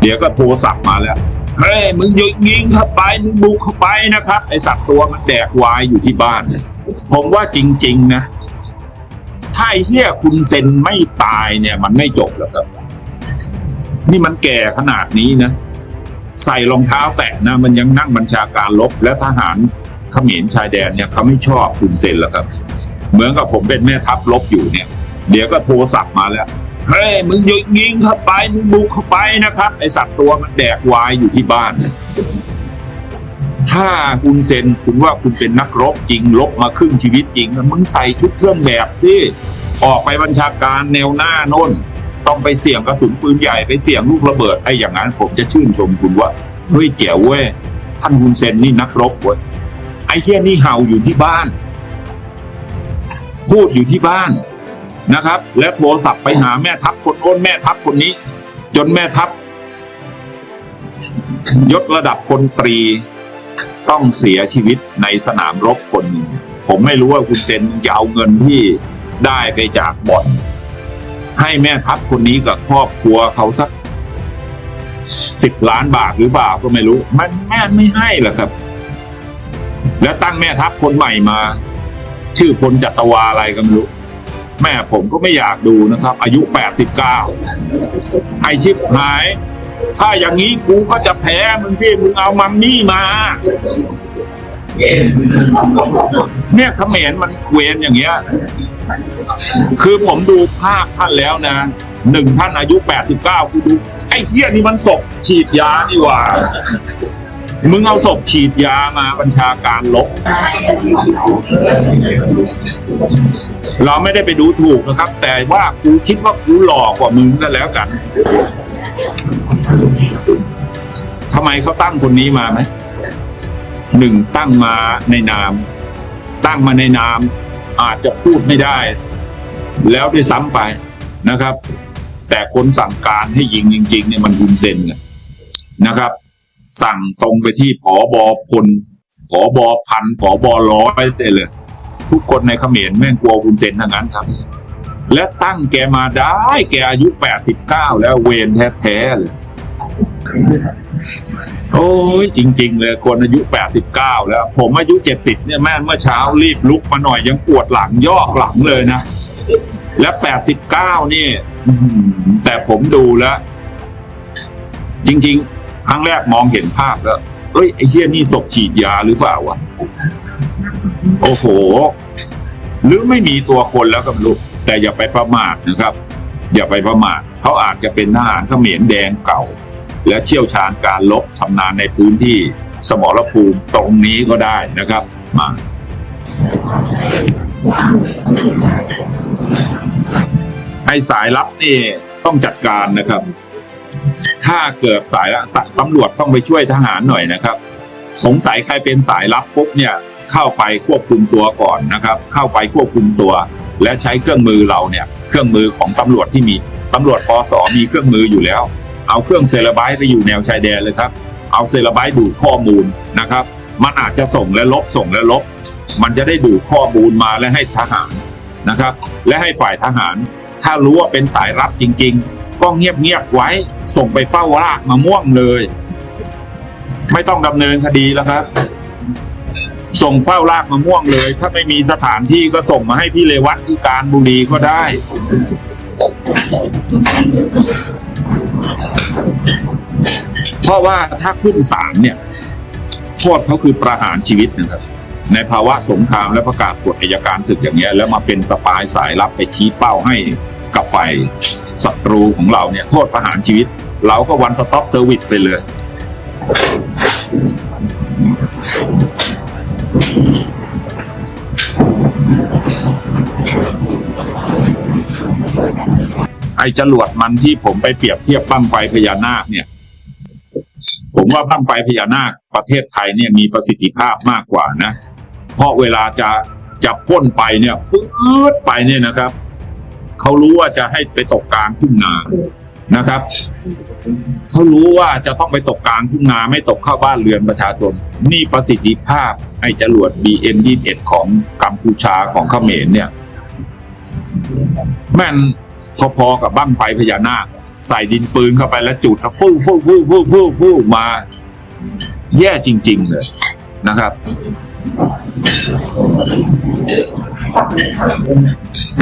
เดี๋ยวก็โทรศัพท์มาแล้วเฮ้ยมึงยิงเข้าไปมึงบุกเข้าไปนะครับไอสัตว์ตัวมันแดกวายอยู่ที่บ้าน ผมว่าจริง ๆ นะถ้าไอ้เฮียคุณเซนไม่ตายเนี่ย มันไม่จบแล้วครับ นี่มันแก่ขนาดนี้นะ ใส่รองเท้าแตะนะ มันยังนั่งบัญชาการลบและทหารเขมรชายแดนเนี่ยเขาไม่ชอบคุณเซนแล้วครับ เหมือนกับผมเป็นแม่ทัพลบอยู่เนี่ย เดี๋ยวก็โทรศัพท์มาแล้ว เฮ้ยมึงยิงเข้าไปมึงบุกเข้าไปนะครับไอสัตว์ตัวมันแดกวายอยู่ที่บ้าน ถ้าคุณเซนคุณว่าคุณเป็นนักรบจริงลบมาครึ่งชีวิตจริงมึงใส่ชุดเครื่องแบบที่ออกไปบัญชาการแนวหน้าโน่น ต้องไปเสี่ยงกระสุนปืนใหญ่ไปเสี่ยงลูกระเบิดไอ้อย่างนั้นผมจะชื่นชมคุณว่าเฮ้ยเจ๋วเว้ยท่านคุณเซนนี่นักรบเว้ยไอ้เฮียนี่เห่าอยู่ที่บ้าน พูดอยู่ที่บ้าน นะครับ และโทรศัพท์ไปหาแม่ทัพคนโน้นแม่ทัพคนนี้ จนแม่ทัพยศระดับพลตรีต้องเสียชีวิตในสนามรบคนหนึ่งผมไม่รู้ว่าคุณเซนจะเอาเงินที่ได้ไปจากบ่อนให้แม่ทัพคนนี้กับครอบครัวเขาสักสิบล้านบาทหรือเปล่าก็ไม่รู้ มันแม่ไม่ให้หรอกครับ แล้วตั้งแม่ทัพคนใหม่มา ชื่อพลจัตวาอะไรก็ไม่รู้ แม่ผมก็ไม่อยากดูนะครับ อายุแปดสิบเก้าไอชิบหาย ถ้าอย่างนี้กูก็จะแพ้มึงสิมึงเอามัมมี่มา เนี่ยเขมรมันเวนอย่างเงี้ย คือผมดูภาพท่านแล้วนะหนึ่งท่านอายุ 89กูดู ไอ้เฮี้ยนี่มันศพฉีดยานี่หว่า มึงเอาศพฉีดยามาบัญชาการลบ เราไม่ได้ไปดูถูกนะครับ แต่ว่ากูคิดว่ากูหลอกกว่ามึงก็แล้วกันทำไมเขาตั้งคนนี้มาไหมหนึ่งตั้งมาในนาม ตั้งมาในนาม อาจจะพูดไม่ได้ แล้วด้วยซ้ำไปนะครับ แต่คนสั่งการให้ยิงจริง ๆ เนี่ยมันคุณเซนไงนะครับ สั่งตรงไปที่ผอบอพลผอบอพันผอบอร้อยได้เลย ทุกคนในเขมรแม่งกลัวคุณเซนทั้งนั้นครับ และตั้งแกมาได้ แกอายุ 89 แล้วเวรแท้ๆเลยโอ้ยจริง ๆ เลยคนอายุ 89 แล้ว ผมอายุ 70 เนี่ยแม่เมื่อเช้ารีบลุกมาหน่อยยังปวดหลังยอกหลังเลยนะ และ 89 นี่แต่ผมดูแล้ว จริง ๆ ครั้งแรกมองเห็นภาพแล้วเอ้ยไอ้เหี้ยนี่ศพฉีดยาหรือเปล่าวะโอ้โห หรือไม่มีตัวคนแล้วกับลูกแต่อย่าไปประมาทนะครับ อย่าไปประมาทเขาอาจจะเป็นทหารเขมรแดงเก่า และเชี่ยวชาญการลบชำนาญในพื้นที่สมรภูมิตรงนี้ก็ได้นะครับ มาให้สายลับนี่ต้องจัดการนะครับ ถ้าเกิดสายลับตำรวจต้องไปช่วยทหารหน่อยนะครับ สงสัยใครเป็นสายลับปุ๊บเนี่ยเข้าไปควบคุมตัวก่อนนะครับ เข้าไปควบคุมตัว และใช้เครื่องมือเราเนี่ยเครื่องมือของตำรวจที่มีตำรวจปสมีเครื่องมืออยู่แล้ว เอาเครื่องเซลไบต์ไปอยู่แนวชายแดนเลยครับ เอาเซลไบต์ดูดข้อมูลนะครับ มันอาจจะส่งและลบส่งและลบ มันจะได้ดูดข้อมูลมาและให้ทหารนะครับ และให้ฝ่ายทหาร ถ้ารู้ว่าเป็นสายลับจริง ๆ ก็เงียบๆไว้ ส่งไปเฝ้ารากมะม่วงเลย ไม่ต้องดำเนินคดีแล้วครับ ส่งเฝ้ารากมะม่วงเลย ถ้าไม่มีสถานที่ก็ส่งมาให้พี่เลวัตที่การบุรีก็ได้ เพราะว่าถ้าขึ้นศาลเนี่ยโทษเขาคือประหารชีวิตนะครับในภาวะสงครามและประกาศกฎอัยการศึกอย่างเงี้ยแล้วมาเป็นสปายสายลับไปชี้เป้าให้ กับฝ่ายศัตรูของเราเนี่ยโทษประหารชีวิต เราก็วันสต็อปเซอร์วิสไปเลย ไอ้จรวดมันที่ผมไปเปรียบเทียบบั้งไฟพญานาคเนี่ย ผมว่าบั้งไฟพญานาคประเทศไทยเนี่ยมีประสิทธิภาพมากกว่านะ เพราะเวลาจะจะพ่นไปเนี่ย ฟืดไปเนี่ยนะครับ เขารู้ว่าจะให้ไปตกกลางทุ่งนานะครับเขารู้ว่าจะต้องไปตกกลางทุ่งนาไม่ตกเข้าบ้านเรือนประชาชนนี่ประสิทธิภาพไอ้จรวด BM21 ของกัมพูชาของเขมรเนี่ย แม่นพอๆกับบั้งไฟพญานาคใส่ดินปืนเข้าไปแล้วจุดแล้วฟู่ฟู่ฟู่ฟู่ฟู่ฟู่มา แย่จริง ๆ เลยนะครับ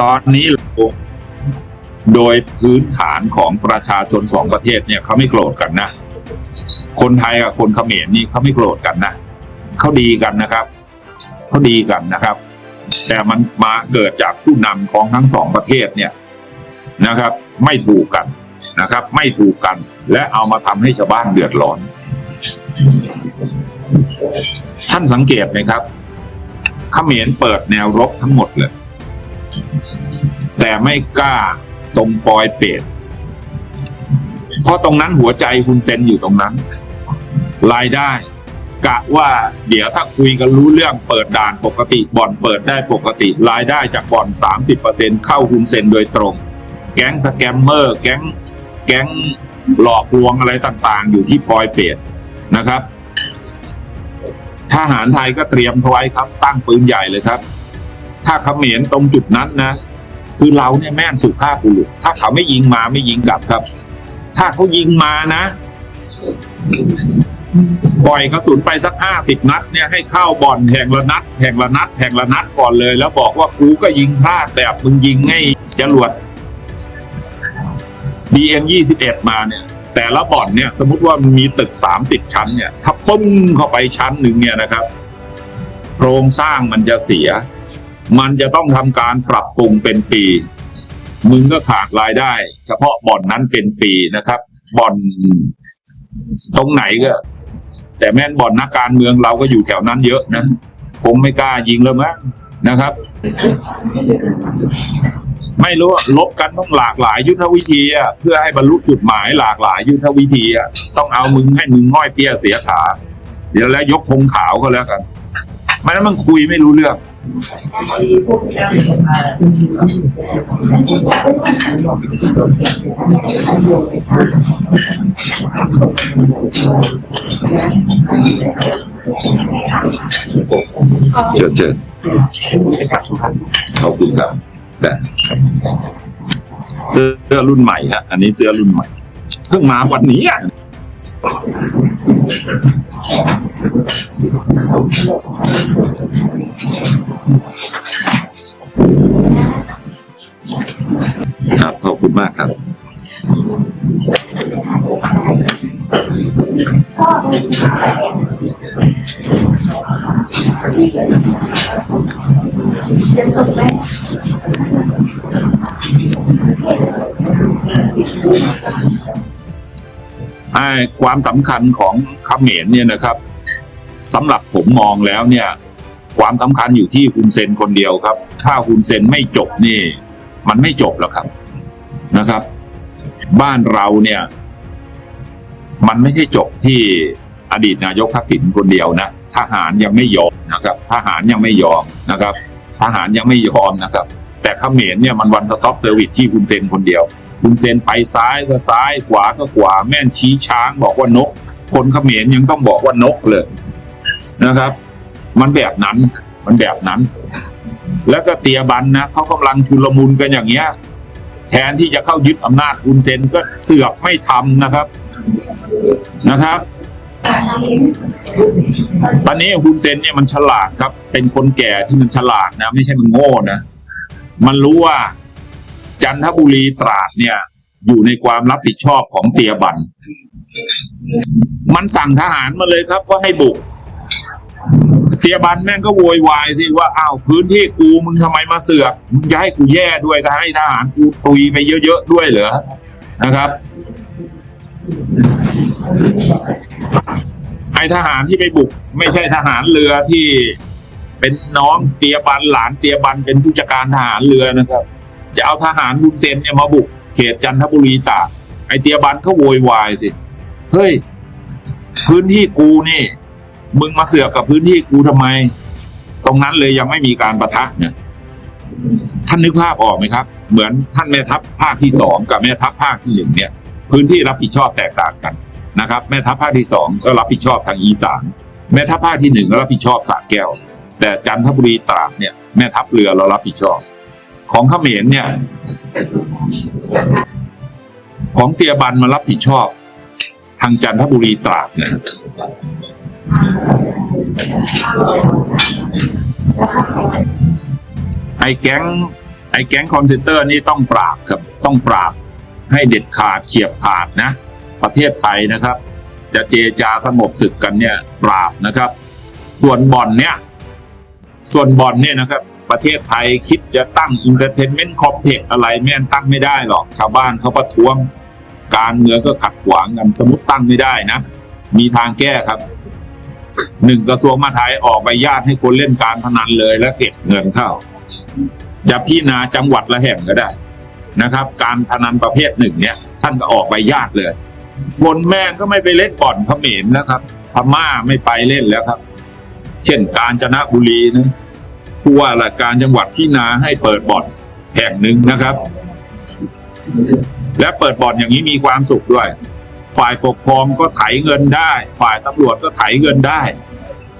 ตอนนี้เรา โดยพื้นฐานของประชาชนสองประเทศเนี่ยเขาไม่โกรธกันนะ คนไทยกับคนเขมรนี่เขาไม่โกรธกันนะเขาดีกันนะครับเขาดีกันนะครับ แต่มันมาเกิดจากผู้นำของทั้งสองประเทศเนี่ยนะครับ ไม่ถูกกันนะครับ ไม่ถูกกัน และเอามาทำให้ชาวบ้านเดือดร้อน ท่านสังเกตไหมครับเขมรเปิดแนวรบทั้งหมดเลย แต่ไม่กล้า ตรงปอยเปรตเพราะตรงนั้นหัวใจคุณเซนอยู่ตรงนั้น รายได้ กะว่าเดี๋ยวถ้าคุยกันรู้เรื่องเปิดด่านปกติบ่อนเปิดได้ปกติ รายได้จากบ่อน 30%เข้าคุณเซนโดยตรง แก๊งสแกมเมอร์ แก๊งแก๊งหลอกลวงอะไรต่างๆ อยู่ที่ปอยเปรตนะครับทหารไทยก็เตรียมไว้ครับ ตั้งปืนใหญ่เลยครับ ถ้าเขมรตรงจุดนั้นนะ คือเราเนี่ยแม่นสุภาพบุรุษ ถ้าเขาไม่ยิงมาไม่ยิงกลับครับ ถ้าเขายิงมานะปล่อยกระสุนไปสักห้าสิบนัดเนี่ยให้เข้าบ่อนแห่งละนัดแห่งละนัดแห่งละนัดก่อนเลย แล้วบอกว่ากูก็ยิงพลาดแบบมึงยิงให้จรวด BM ยี่สิบเอ็ดมาเนี่ย แต่ละบ่อนเนี่ย สมมติว่ามีตึกสามสิบชั้นเนี่ย ถ้าปึ้งเข้าไปชั้นหนึ่งเนี่ยนะครับ โครงสร้างมันจะเสีย มันจะต้องทำการปรับปรุงเป็นปี มึงก็ขาดรายได้ เฉพาะบ่อนนั้นเป็นปีนะครับบ่อนตรงไหนก็ แต่แม่นบ่อนนักการเมืองเราก็อยู่แถวนั้นเยอะนะผมไม่กล้ายิงแล้วมั้งนะครับ ไม่รู้ว่าลบกันต้องหลากหลายยุทธวิธีอะเพื่อให้บรรลุจุดหมายหลากหลายยุทธวิธีอะต้องเอามึงให้มึงง่อยเปี้ยเสียขา เดี๋ยวแล้วยกธงขาวก็แล้วกัน ไม่นั้นมันคุยไม่รู้เรื่องเชิญเชิญขอบคุณครับแต่เสื้อรุ่นใหม่ฮะอันนี้เสื้อรุ่นใหม่ เพิ่งมาวันนี้อะ ครับขอบคุณมากครับไอ้ ความสำคัญของขเขมรเนี่ยนะครับสำหรับผมมองแล้วเนี่ย ความสำคัญอยู่ที่คุณเซนคนเดียวครับ ถ้าคุณเซนไม่จบนี่ มันไม่จบแล้วครับนะครับ บ้านเราเนี่ย มันไม่ใช่จบที่อดีตนายกทักษิณคนเดียวนะทหารยังไม่ยอมนะครับ ทหารยังไม่ยอมนะครับ ทหารยังไม่ยอมนะครับ แต่ขเขมรเนี่ยมันวันสต็อปเซอร์วิสที่คุณเซนคนเดียว คุณเซนไปซ้ายก็ซ้ายขวาก็ขวา แม่นชี้ช้างบอกว่านก คนเขมรยังต้องบอกว่านกเลยนะครับ มันแบบนั้น มันแบบนั้น แล้วก็เตียบันนะเขากำลังชุลมุนกันอย่างเงี้ย แทนที่จะเข้ายึดอำนาจคุณเซนก็เสือกไม่ทำนะครับนะครับตอนนี้คุณเซนเนี่ยมันฉลาดครับ เป็นคนแก่ที่มันฉลาดนะ ไม่ใช่มันโง่นะ มันรู้ว่า จันทบุรีตราดเนี่ย อยู่ในความรับผิดชอบของเตียบัน มันสั่งทหารมาเลยครับว่าให้บุก เตียบันแม่งก็โวยวายสิว่าอ้าวพื้นที่กูมึงทำไมมาเสือกมึงจะให้กูแย่ด้วยถ้าให้ทหารกูตุยไปเยอะๆด้วยเหรอนะครับไอทหารที่ไปบุก ไม่ใช่ทหารเรือที่เป็นน้องเตียบันหลานเตียบันเป็นผู้จัดการทหารเรือนะครับ จะเอาทหารบุญเซนเนี่ยมาบุกเขตจันทบุรีตากไอเตียบันเขาโวยวายสิ เฮ้ย พื้นที่กูนี่ มึงมาเสือกกับพื้นที่กูทำไม ตรงนั้นเลยยังไม่มีการประทะเนี่ยท่านนึกภาพออกไหมครับ เหมือนท่านแม่ทัพภาคที่สองกับแม่ทัพภาคที่หนึ่งเนี่ย พื้นที่รับผิดชอบแตกต่างกันนะครับ แม่ทัพภาคที่สองก็รับผิดชอบทางอีสานแม่ทัพภาคที่หนึ่งก็รับผิดชอบสระแก้ว แต่จันทบุรีตราดเนี่ยแม่ทัพเรือเรารับผิดชอบ ของเขมรเนี่ย ของเตียบันมารับผิดชอบ ทางจันทบุรีตราดนะไอ้แก๊ง ไอ้แก๊งคอนเซนเตอร์นี่ต้องปราบครับ ต้องปราบให้เด็ดขาดเฉียบขาดนะ ประเทศไทยนะครับ จะเจจาสงบศึกกันเนี่ย ปราบนะครับ ส่วนบ่อนเนี่ย ส่วนบ่อนเนี่ยนะครับ ประเทศไทยคิดจะตั้งอินเตอร์เทนเมนต์คอมเพล็กอะไรแม่นตั้งไม่ได้หรอก ชาวบ้านเขาประท้วง การเมืองก็ขัดขวางกันสมมติตั้งไม่ได้นะ มีทางแก้ครับหนึ่งกระทรวงมหาดไทยออกใบญาตให้คนเล่นการพนันเลยแล้วเก็บเงินเข้า จะพิจารณาจังหวัดละแห่งก็ได้นะครับ การพนันประเภทหนึ่งเนี่ย ท่านก็ออกใบญาตเลยคนแม่งก็ไม่ไปเล่นบ่อนเขมรนะครับพม่าไม่ไปเล่นแล้วครับ เช่นกาญจนบุรีนะ ผู้ว่าราชการจังหวัดที่นาให้เปิดบ่อนแห่งหนึ่งนะครับ และเปิดบ่อนอย่างนี้มีความสุขด้วย ฝ่ายปกครองก็ไถเงินได้ ฝ่ายตำรวจก็ไถเงินได้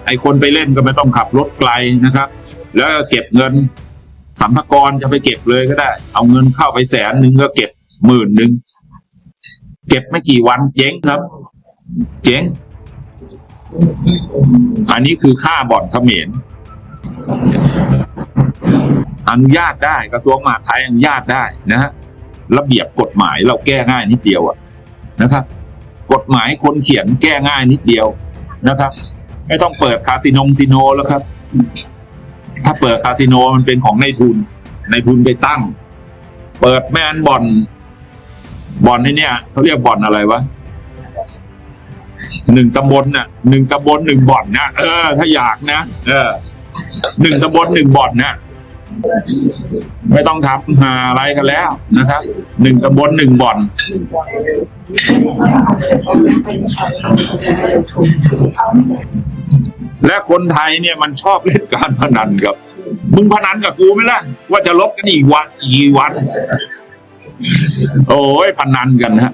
ไอคนไปเล่นก็ไม่ต้องขับรถไกลนะครับ แล้วก็เก็บเงินสัมภากรจะไปเก็บเลยก็ได้ เอาเงินเข้าไปแสนหนึ่งก็เก็บหมื่นหนึ่งเก็บไม่กี่วันเจ๊งครับ เจ๊ง อันนี้คือค่าบ่อนเขมร อนุญาตได้กระทรวงมหาดไทยอนุญาตได้นะฮะระเบียบกฎหมายเราแก้ง่ายนิดเดียวอะนะครับ กฎหมายคนเขียนแก้ง่ายนิดเดียวนะครับ ไม่ต้องเปิดคาสิโนซิโนแล้วครับ ถ้าเปิดคาสิโนมันเป็นของในายทุนในายทุนไปตั้ง เปิดแมนบ่อนบ่อนนี่เนี่ยเขาเรียกบ่อนอะไรวะหนึ่งตำบลน่ะหนึ่งตำบลหนึ่งบ่อนนะเออ ถ้าอยากนะ เออ หนึ่งตำบลหนึ่งบ่อนนะไม่ต้องทำหาอะไรกันแล้วนะครับหนึ่งตำบลหนึ่งบ่อน และคนไทยเนี่ยมันชอบเล่นการพนันครับ มึงพนันกับกูไหมล่ะ ว่าจะลบกันอีกวันอีกวัน โอ้ยพนันกันฮะ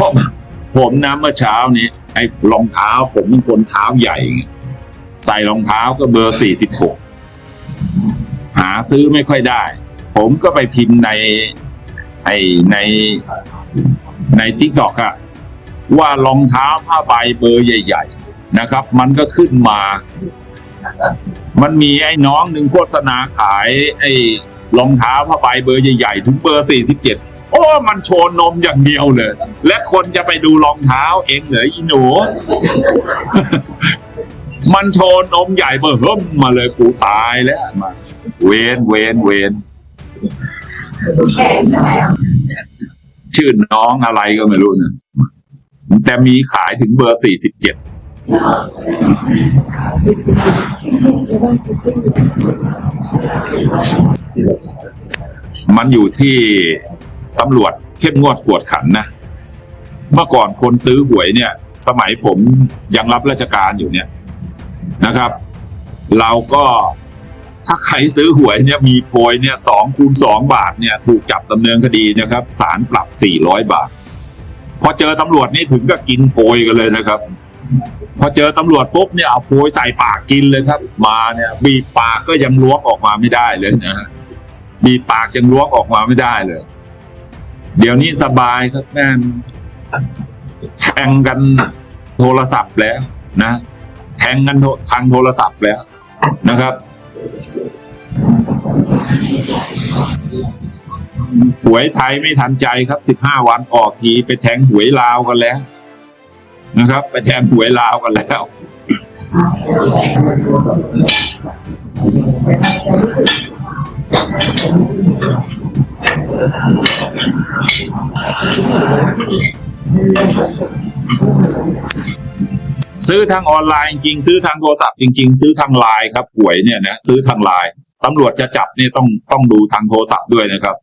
ผมผมนะเมื่อเช้านี้ไอ้รองเท้าผมเป็นคนเท้าใหญ่ไง ใส่รองเท้าก็เบอร์สี่สิบหกหาซื้อไม่ค่อยได้ ผมก็ไปพิมพ์ในไอ้ในในทิกตอกอะว่ารองเท้าผ้าใบเบอร์ใหญ่ ๆ นะครับ มันก็ขึ้นมา มันมีไอ้น้องหนึ่งโฆษณาขาย ไอ้รองเท้าผ้าใบเบอร์ใหญ่ๆ ถึงเบอร์สี่สิบเจ็ดโอ้ มันโชว์นมอย่างเดียวเลย และคนจะไปดูรองเท้าเองเหรออีหนู มันโชว์นมใหญ่เบอร์เฮิมมาเลยกูตายแล้วมาเวนเวนเวนชื่อน้องอะไรก็ไม่รู้นะแต่มีขายถึงเบอร์สี่สิบเจ็ดมันอยู่ที่ตำรวจเข้มงวดกวดขันนะ เมื่อก่อนคนซื้อหวยเนี่ย สมัยผมยังรับราชการอยู่เนี่ย นะครับ เราก็ถ้าใครซื้อหวยเนี่ยมีโพยเนี่ยสองคูณสองบาทเนี่ยถูกจับดำเนินคดีนะครับศาลปรับสี่ร้อยบาท พอเจอตำรวจนี่ถึงก็กินโพยกันเลยนะครับ พอเจอตำรวจปุ๊บเนี่ยเอาโพยใส่ปากกินเลยครับ มาเนี่ยบีบปากก็ยังล้วงออกมาไม่ได้เลยนะฮะบีบปากยังล้วงออกมาไม่ได้เลย เดี๋ยวนี้สบายครับแม่นแทงกันโทรศัพท์แล้วนะ แทงกันโททางโทรศัพท์แล้วนะครับหวยไทยไม่ทันใจครับสิบห้าวันออกทีไปแทงหวยลาวกันแล้ว นะครับ ไปแทงหวยลาวกันแล้ว ซื้อทางออนไลน์จริงซื้อทางโทรศัพท์จริง ๆ ซื้อทางไลน์ครับหวยเนี่ยนะซื้อทางไลน์ตำรวจจะจับเนี่ยต้องต้องดูทางโทรศัพท์ด้วยนะครับ